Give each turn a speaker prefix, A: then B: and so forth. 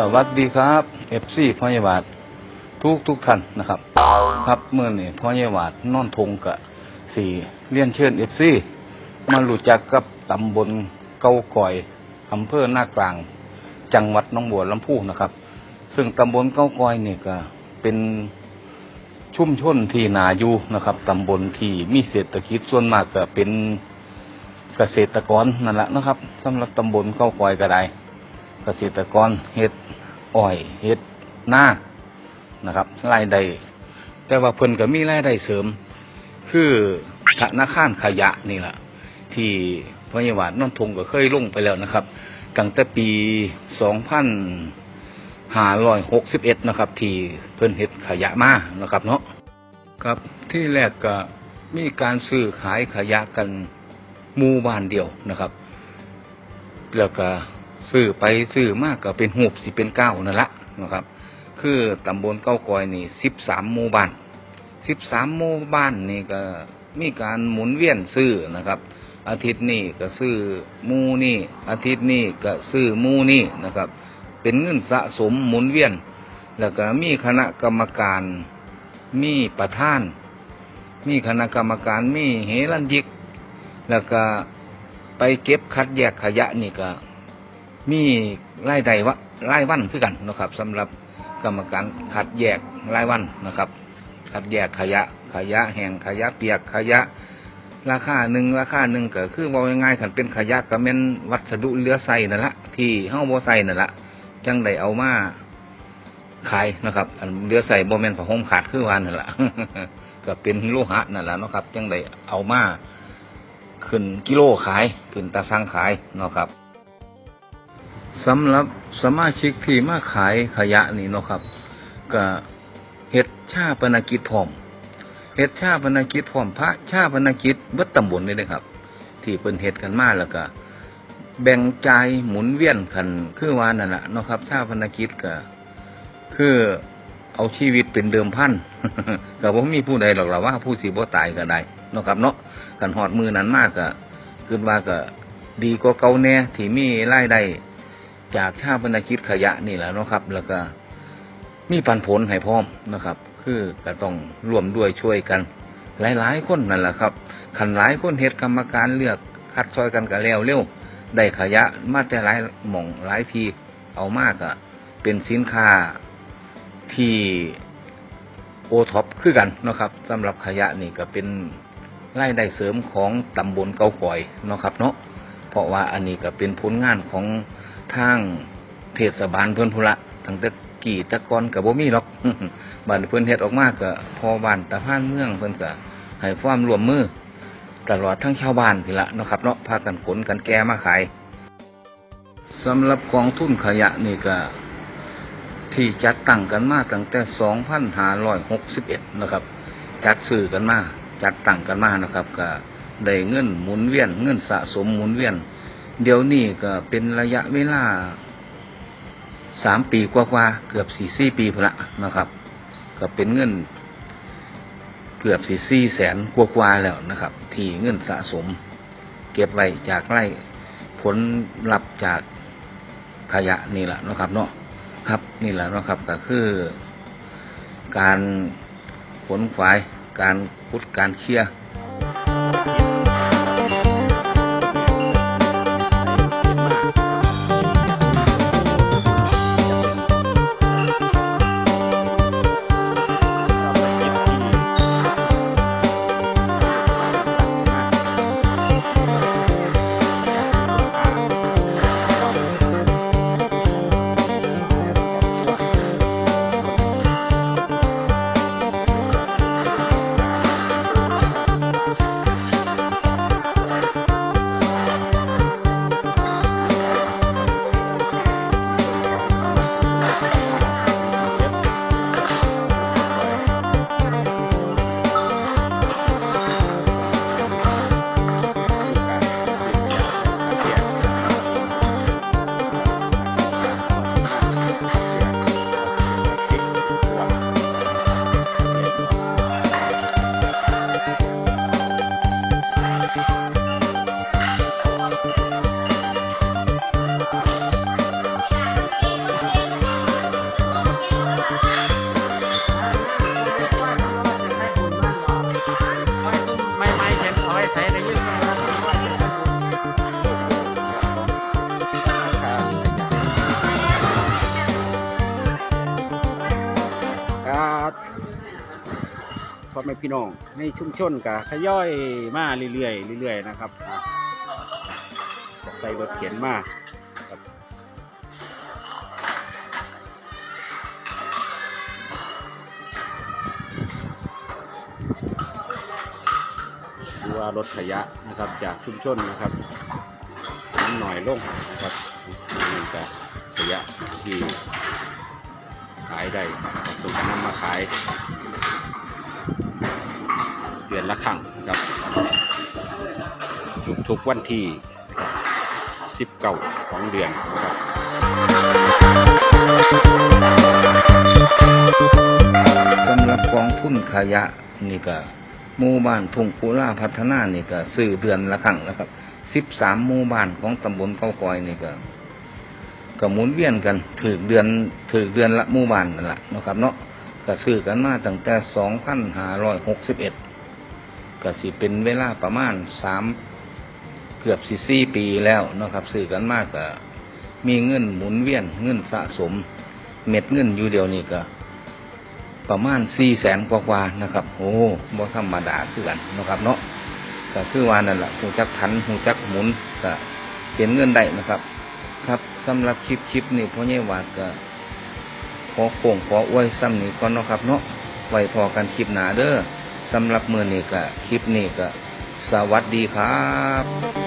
A: สวัสดีครับเอฟซีพ่อใหญ่บาททุกทุกท่านนะครับ ครับเมื่อนี่พ่อใหญ่บาทนอนทงกะสี่เลี้ยนเชิญเอฟซีมารู้จักกับตำบลเกาก่อยอำเภอหน้ากลาง จังหวัดหน้องบัวลำพูนะครับ ซึ่งตำบลเกาก่อยนี่ก็เป็นชุ่มชนที่นาอยู่นะครับตำบลที่มีเศรษฐกิจส่วนมากก็เป็นเกษตรกรนั่นแหละนะครับสำหรับตำบลเกาก่อยก็ได้ เกษตรกรเฮ็ดอ้อยเฮ็ดหน้านะครับรายได้แต่ว่าเพิ่นก็มีรายได้เสริม คือธนาคารขยะนี่แหละที่พยาบาลนนทงก็เคยลงไปแล้วนะครับตั้งแต่ปี 2561 นะครับ ที่เพิ่นเฮ็ดขยะมานะครับเนาะครับที่แรกก็มีการซื้อขายขยะกันหมู่บ้านเดียวนะครับ แล้วก็ ซื้อไปซื้อมากก็เป็นหูบสิเป็นเก้านั่นละนะครับ คือตำบลเก้ากอยนี่สิบสามหมู่บ้านสิบสามหมู่บ้านนี่ก็มีการหมุนเวียนซื้อนะครับ อาทิตย์นี้ก็ซื้อมูนี่ อาทิตย์นี้ก็ซื้อมูนี่นะครับ เป็นเงินสะสมหมุนเวียน แล้วก็มีคณะกรรมการมีประธาน มีคณะกรรมการมีเฮลันยิก แล้วก็ไปเก็บคัดแยกขยะนี่ก็ มีรายได้วะรายวันคือกันนะครับสำหรับกรรมการคัดแยกรายวันนะครับคัดแยกขยะขยะแห้งขยะเปียกขยะ ราคาหนึ่งราคาหนึ่งก็คือว่าง่ายๆขันเป็นขยะก็เป็นวัสดุเหลือใส่นั่นละที่เฮ้าบ่ใส่นั่นละจังได้เอามาขายนะครับอันเหลือใส่บ่แมนผ้าห่มขาดคือวานนั่นแหละก็เป็นโลหะนั่นแหละนะครับจังได้เอามาขึ้นกิโลขายขึ้นตาสังขายนะครับ สำหรับสมาชิกที่มาขายขยะนี่เนาะครับก็เฮ็ดชาปนกิจพร้อมเฮ็ดชาปนกิจพร้อมพระชาปนกิจเบิดตำบลเลยนะครับ ที่เพิ่นเฮ็ดกันมาแล้วก็ แบ่งใจหมุนเวียนกันคือว่านั่นแหละเนาะครับ ชาปนกิจก็คือเอาชีวิตเป็นเดิมพันก็บ่มีผู้ใดหรอกล่ะว่าผู้สิบ่ตายก็ได้เนาะครับเนาะกันฮอดมือนั้นมากก็คิดว่าก็ดีกว่าเก่าแน่ที่มีรายได้ จากชาปนกิจขยะนี่แหละเนาะครับ แล้วก็มีปันผลให้พร้อมนะครับ คือก็ต้องร่วมด้วยช่วยกัน หลายๆคนนั่นแหละครับขันหลายคนเฮ็ดกรรมการเลือกคัดซอยกันก็แล้วเร็วได้ขยะมาแต่หลายหม่องหลายทีเอามากอะเป็นสินค้าที่โอท็อปคือกันนะครับสำหรับขยะนี่ก็เป็นรายได้เสริมของตำบลเกาก่อยนะครับ เนาะเพราะว่าอันนี้ก็เป็นผลงานของ ทางเทศบาลเพื่อนพุละตั้งแต่กี่ตะกอนกับบ่มีหรอกบ้านเพื่อนเฮ็ดออกมากก็พอบ้านตะพานเมืองเพิ่อนก็ให้ความร่วมมือ ตลอดทั้งชาวบ้านพี่ละนะครับเนาะพากันขนกันแก่มาขายสำหรับกองทุนขยะนี่ก็ที่จัดตั้งกันมาตั้งแต่2561นะครับ จัดซื้อกันมาจัดตั้งกันมานะครับก็ได้เงินหมุนเวียนเงินสะสมหมุนเวียน เดี๋ยวนี้ก็เป็นระยะเวลาสามปีกว่าๆเกือบสี่สี่ปีพละนะครับ ก็เป็นเงิน เกือบสี่สี่แสนกว่าๆแล้วนะครับ ที่เงินสะสม เก็บไว้จากไร่ผลลัพธ์จากขยะนี่แหละนะครับเนาะครับนี่แหละนะครับก็คือ การขนขวายการพุดการเคลียร์
B: พ่อแม่พี่น้องในชุมชนก็ทยอยมาเรื่อยๆเรื่อยๆนะครับใส่รถเข็นมาครับดูว่ารถขยะนะครับจากชุมชนนะครับมันหน่อยลงนะครับนี่ก็ขยะที่ ได้นะครับต้นำมาขายเดือนละครั้งครับทุกวันที่สิบเก้าของเดือนครับ
A: สำหรับกองทุนขยะนี่ก็หมู่บ้านทุ่งปุราพัฒนานี่ก็ซื้อเดือนละครั้งนะครับสิบสามหมู่บ้านของตำบลเก้ากอยนี่ก็ ก็หมุนเวียนกันถือเดือนถือเดือนละมู่บ้านนั่นแหละนะครับเนาะก็ซื้อกันมาตั้งแต่สองพันห้าร้อยหกสิบเอ็ดก็สิเป็นเวลาประมาณสามเกือบสี่สี่ปีแล้วนะครับซื้อกันมากก็มีเงินหมุนเวียนเงินสะสม เม็ดเงินอยู่เดียวนี่ก็ประมาณสี่แสนกว่าๆนะครับโอ้บ่ธรรมดาคือกันนะครับเนาะก็คือว่านั่นแหละหูจักพันหูจักหมุนก็เป็นเงินได้นะครับ ครับ สำหรับคลิปคลิปนี้พ่อใหญ่วาดก็ขอโค้งขออวยซ้ำนี้ก่อนเนาะครับเนาะไว้พอกันคลิปหนาเด้อสำหรับมือนี้ก็คลิปนี้ก็สวัสดีครับ